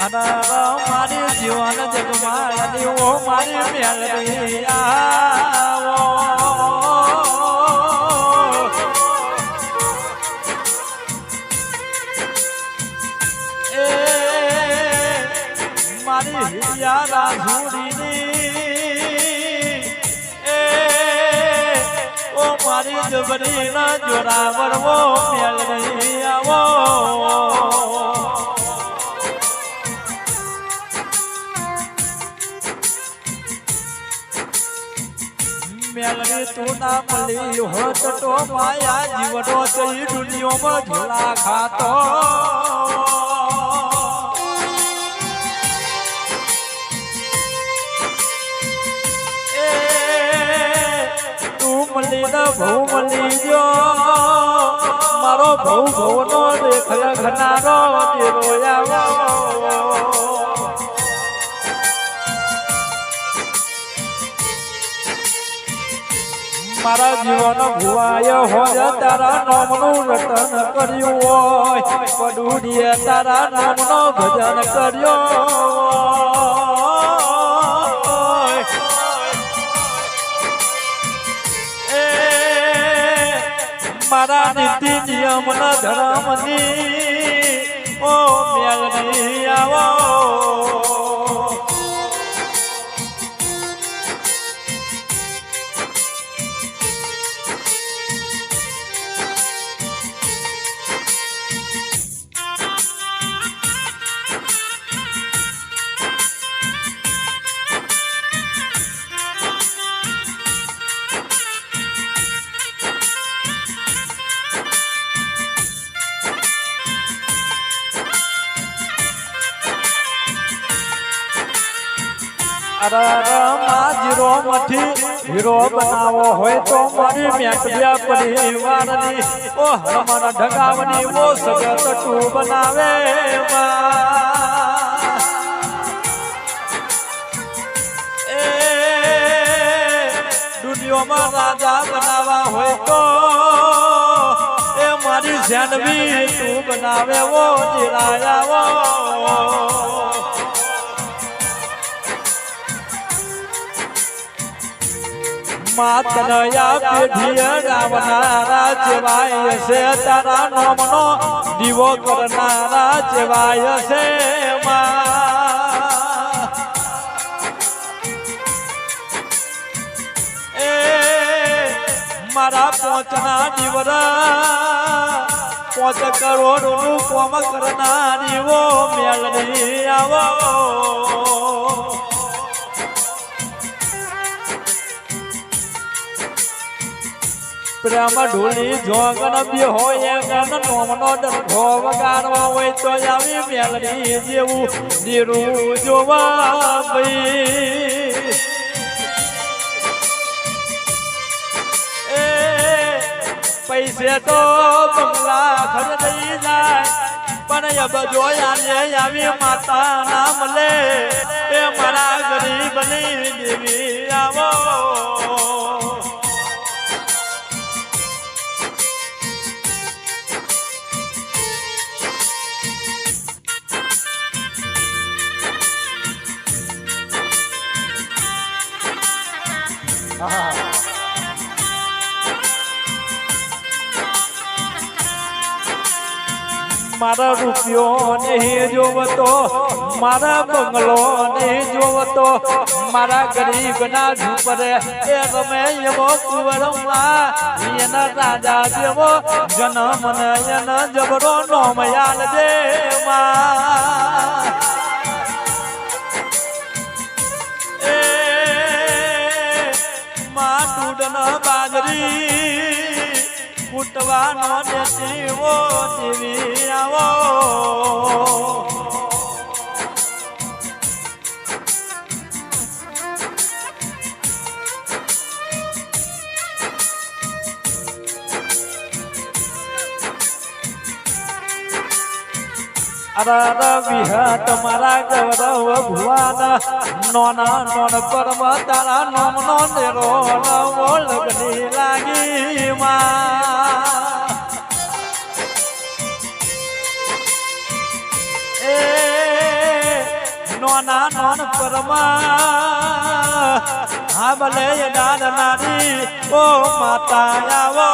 મારી જીવન જગમાળની ઓ મારી એ મારી હિયા રાજુડીની એ ઓ મારી જબરી ના જોરાવર વો મેલડી આવો. મેલડી તું ના મળી હોત તો માયા જીવનો જઈ દુનિયામાં ઝોલા ખાતો. તું મળી જો મારો ભૌ ભવનો દેખ લખનારો દેરો મારા જીવન ભુવાય હોય, તારા નામનું રતન કર્યું હોય. પડુડીએ તારા નામનો ભજન કર્યો એ મારા નીતિ નિયમ ના ધર્મની ઓ મેલની આવો. જીરો મથી હીરો બનાવો હોય તો મારી મેકબ્યા પરિવારની, ઓ હરમન ઢગાવની ઓ સગત તું બનાવે દુનિયામાં રાજા બનાવા હોય તો, એ મારી જાનવી તું બનાવે ઓ જીરાયા માતનયા પેઢીએ ગાવનારા જેવાય છે. તારા નામનો દીવો કરનારા જેવાય છે મારા પોચના દીવરા પોચ કરોડનું કોમ કરનારી વો આવો. પ્રેમ ઢોલી જોગન બી હોય ગન નોમનો ડરખો વગાડવો હોય, તો આવી મેલડી જેવું નીરું જોવા એ પૈસે તો બંગલા ખર થઈ જાય, પણ એ જોયા ને આવી માતા ના મળે એ મારા ગરીબની દેવી આવો. મારા રૂપિયો નહીં જોવતો, મારા બંગલો ને જોવતો, મારા ગરીબ ના ઝૂપરે એ ગમે એવો કુંવરમાં એના રાજા જેવો જન્મ ને એના જબરો નોમયાલ દે માં માં દૂધ બાજરી કૂટવાનો દેવો દેવી આવો. અરર વિહા તમારા ગૌરવ ભુવાના, નોના, નોન પરમ તારા નોમ નો નેરો સોના નોન પરમાં હા ભલે દાન નાની ઓ માતા આવો.